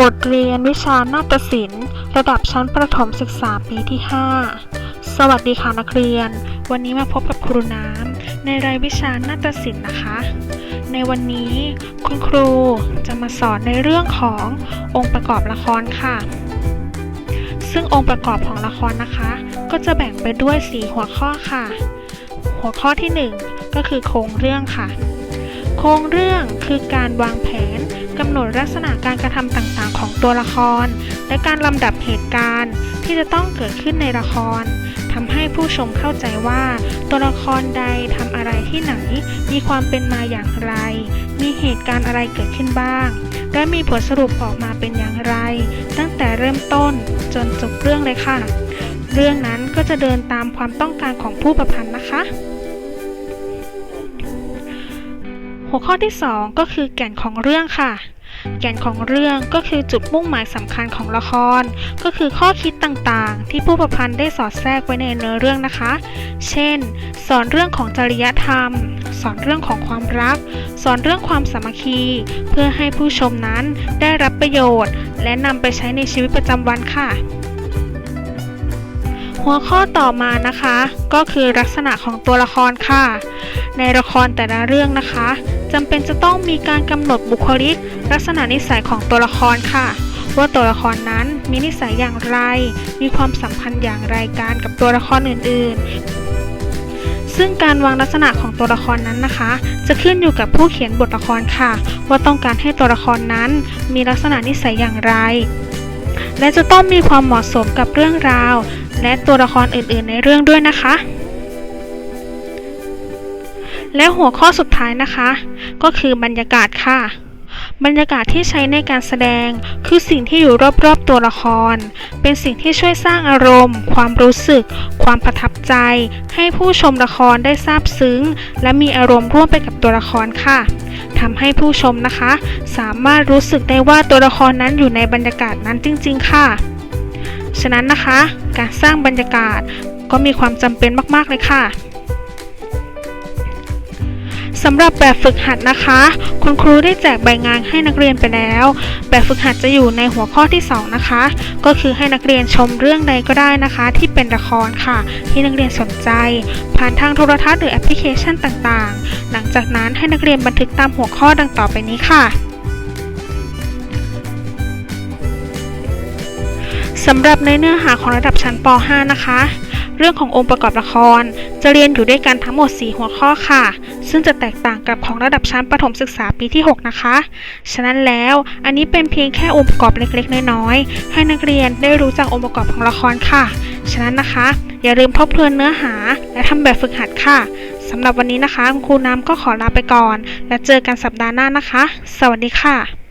บทเรียนวิชานาฏศิลป์ ระดับชั้นประถมศึกษาปีที่ 5 สวัสดีค่ะนักเรียน วันนี้มาพบกับครูน้ำในรายวิชานาฏศิลป์นะคะ ในวันนี้คุณครูจะมาสอนในเรื่องขององค์ประกอบละครค่ะ ซึ่งองค์ประกอบของละครนะคะ ก็จะแบ่งไปด้วย 4 หัวข้อค่ะ หัวข้อที่ 1 ก็คือโครงเรื่องค่ะ โครงเรื่องคือการวางแผน กำหนดลักษณะการกระทำต่างๆ ของตัวละคร และการลำดับเหตุการณ์ที่จะต้องเกิดขึ้นในละครทำให้ผู้ชมเข้าใจว่า ตัวละครใดทำอะไรที่ไหน มีความเป็นมาอย่างไร มีเหตุการณ์อะไรเกิดขึ้นบ้าง และมีผลสรุปออกมาเป็นอย่างไร ตั้งแต่เริ่มต้นจนจบเรื่องเลยค่ะ เรื่องนั้นก็จะเดินตามความต้องการของผู้ประพันธ์นะคะ หัวข้อที่ 2 ก็คือแก่นของเรื่องค่ะ แก่นของเรื่องก็คือจุดมุ่งหมายสำคัญของละคร ก็คือข้อคิดต่างๆ ที่ผู้ประพันธ์ได้สอดแทรกไว้ในเนื้อเรื่องนะคะ เช่น สอนเรื่องของจริยธรรม สอนเรื่องของความรัก สอนเรื่องความสามัคคี เพื่อให้ผู้ชมนั้นได้รับประโยชน์ และนำไปใช้ในชีวิตประจำวันค่ะหัวข้อต่อมานะคะ ก็คือลักษณะของตัวละครค่ะ ในละครแต่ละเรื่องนะคะ จำเป็นจะต้องมีการกำหนดบุคลิก ลักษณะนิสัยของตัวละครค่ะ ว่าตัวละครนั้นมีนิสัยอย่างไร มีความสัมพันธ์อย่างไรกันกับตัวละครอื่น ๆ ซึ่งการวางลักษณะของตัวละครนั้นนะคะ จะขึ้นอยู่กับผู้เขียนบทละครค่ะ ว่าต้องการให้ตัวละครนั้นมีลักษณะนิสัยอย่างไร และจะต้องมีความเหมาะสมกับเรื่องราว และตัวละครอื่น ๆ ในเรื่องด้วยนะคะ และหัวข้อสุดท้ายนะคะ ก็คือบรรยากาศค่ะ บรรยากาศที่ใช้ในการแสดง คือสิ่งที่อยู่รอบๆตัวละคร เป็นสิ่งที่ช่วยสร้างอารมณ์ ความรู้สึก ความประทับใจ ให้ผู้ชมละครได้ซาบซึ้ง และมีอารมณ์ร่วมไปกับตัวละครค่ะทำให้ผู้ชมนะคะ สามารถรู้สึกได้ว่าตัวละครนั้นอยู่ในบรรยากาศนั้นจริง ๆ ค่ะ ฉะนั้นนะคะ การสร้างบรรยากาศก็มีความจำเป็นมาก ๆ เลยค่ะ สำหรับแบบฝึกหัดนะคะ คุณครูได้แจกใบงานให้นักเรียนไปแล้ว แบบฝึกหัดจะอยู่ในหัวข้อที่ 2 นะคะ ก็คือให้นักเรียนชมเรื่องใดก็ได้นะคะ ที่เป็นละครค่ะ ที่นักเรียนสนใจ ผ่านทางโทรทัศน์หรือแอปพลิเคชันต่างๆ หลังจากนั้นให้นักเรียนบันทึกตามหัวข้อดังต่อไปนี้ค่ะสำหรับในเนื้อหาของระดับชั้นป .5 นะคะ เรื่องขององค์ประกอบละคร จะเรียนอยู่ด้วยกันทั้งหมด 4 หัวข้อค่ะ ซึ่งจะแตกต่างกับของระดับชั้นประถมศึกษาปีที่ 6 นะคะ ฉะนั้นแล้วอันนี้เป็นเพียงแค่องค์ประกอบเล็กๆ น้อยๆ ให้นักเรียนได้รู้จักองค์ประกอบของละครค่ะ ฉะนั้นนะคะ อย่าลืมทบทวนเนื้อหา และทำแบบฝึกหัดค่ะสำหรับวันนี้นะคะคุณครูน้ำก็ขอลาไปก่อน และเจอกันสัปดาห์หน้านะคะ สวัสดีค่ะ